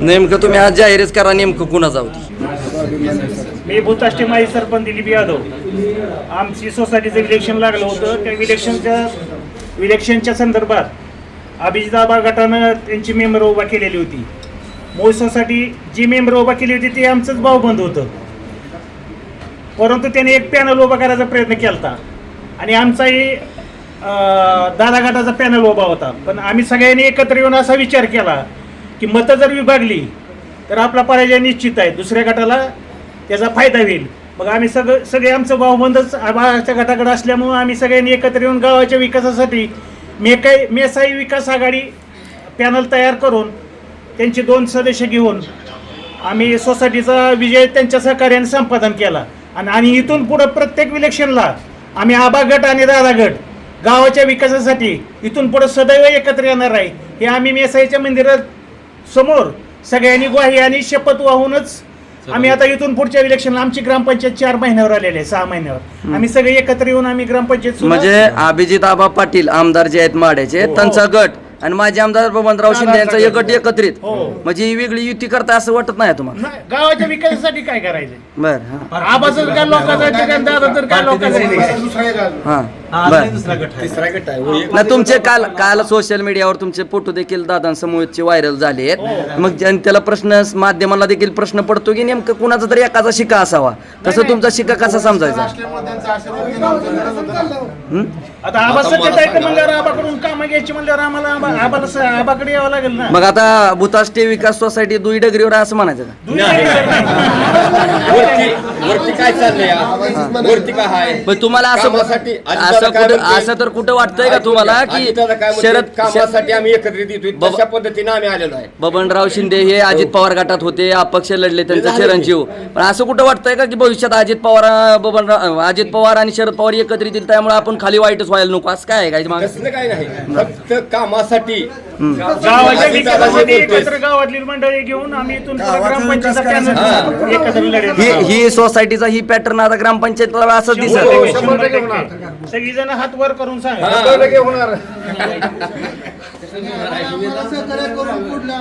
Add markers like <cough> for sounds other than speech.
नेमकं तुम्ही आज जाहीरच करा नेमकं कुणाचा होती? मी भूताष्टी माई सरपंच दिलीप यादव. आमची सोसायटीचं इलेक्शन लागलं होतं. त्या इलेक्शनच्या इलेक्शनच्या संदर्भात अभिजिताबा गटानं त्यांची मेंबर उभा केलेली होती. मूळ सोसायटी जी मेंबर उभा केली होती ती आमचंच भाऊबंद होतं. परंतु त्याने एक पॅनल उभा करायचा प्रयत्न केला होता आणि आमचाही दादा गटाचा पॅनल उभा होता. पण आम्ही सगळ्यांनी एकत्र येऊन असा विचार केला की मतं जर विभागली तर आपला पराजय निश्चित आहे. दुसऱ्या गटाला त्याचा फायदा होईल. मग आम्ही सगळं सगळे आमचं भाऊबंदच आमच्या गटाकडे असल्यामुळं आम्ही सगळ्यांनी एकत्र येऊन गावाच्या विकासासाठी मेकाई मेसाई विकास आघाडी पॅनल तयार करून त्यांचे दोन सदस्य घेऊन आम्ही सोसायटीचा विजय त्यांच्या सहकार्याने संपादन केला. आणि आणि इथून पुढं प्रत्येक इलेक्शनला आम्ही आबा गट आणि दादा गट गावाच्या विकासासाठी इथून पुढं सदैव एकत्र येणार आहे. हे आम्ही मेसाईच्या मंदिरात समोर सगळ्यांनी ग्वाही आणि शपथ वाहूनच आम्ही आता इथून पुढच्या इलेक्शनला आमची ग्रामपंचायत चार महिन्यावर आलेली आहे सहा महिन्यावर. आम्ही सगळे एकत्र येऊन आम्ही ग्रामपंचायत म्हणजे अभिजित आबा पाटील आमदार जे आहेत माड्याचे त्यांचा गट आणि माझे आमदार बबनराव शिंदे यांचा एक गट. एकत्रित. हो. म्हणजे ही वेगळी युती करता असं वाटत नाही तुम्हाला? नाही, गावाच्या विकासासाठी काय करायचं बर हा. आबाचं काय लोकांचं आहे, काय दादा तर काय लोकांचं आहे. हा. बर. नाही तुमचे काल काल सोशल मीडियावर तुमचे फोटो देखील दादांसमोरचे व्हायरल झाले आहेत. मग त्याला प्रश्न माध्यमाला देखील प्रश्न पडतो की नेमकं कुणाचा तरी एकाचा शिका असावा. तसं तुमचा शिका कसा समजायचा? हं? आता आबा सध्या जायचं म्हणल्यावर आबाकडून कामं घ्यायची म्हणल्यावर आम्हाला आबा- आबाला स- आबाकडे यावं लागेल ना. मग आता भूताष्टे विकास सोसायटी दुई डगरीवर आहे असं म्हणायचं का? वरती वरती काय चाललंय? हा? वरती काय आहे पण तुम्हाला असं कामासाठी असं काय कुठं? असं तर कुठं वाटतंय का तुम्हाला की? शरद कामासाठी आम्ही एकत्रित येतोय बाबा- तशा पद्धतीने आम्ही आलेलो आहे बबनराव शिंदे हे अजित पवार गटात होते अपक्ष लढले त्यांचे चिरंजीव पण असं कुठं वाटतंय का की भविष्यात अजित पवार बबनराव अजित पवार आणि शरद पवार एकत्रित येतील त्यामुळे आपण खाली वाईटच व्हायला नको असं काय आहे काय मागं? तसलं काय नाही फक्त कामासाठी गावाच्या विकासासाठी एकत्र गावातली मंडळी घेऊन आम्ही इथून ग्रामपंचायत एकत्र लढेल. ही ही सोसायटीचा ही पॅटर्न आता ग्रामपंचायतला असंच दिसत. सगळी जण हात वर करून सांगा. हा. <laughs> <laughs>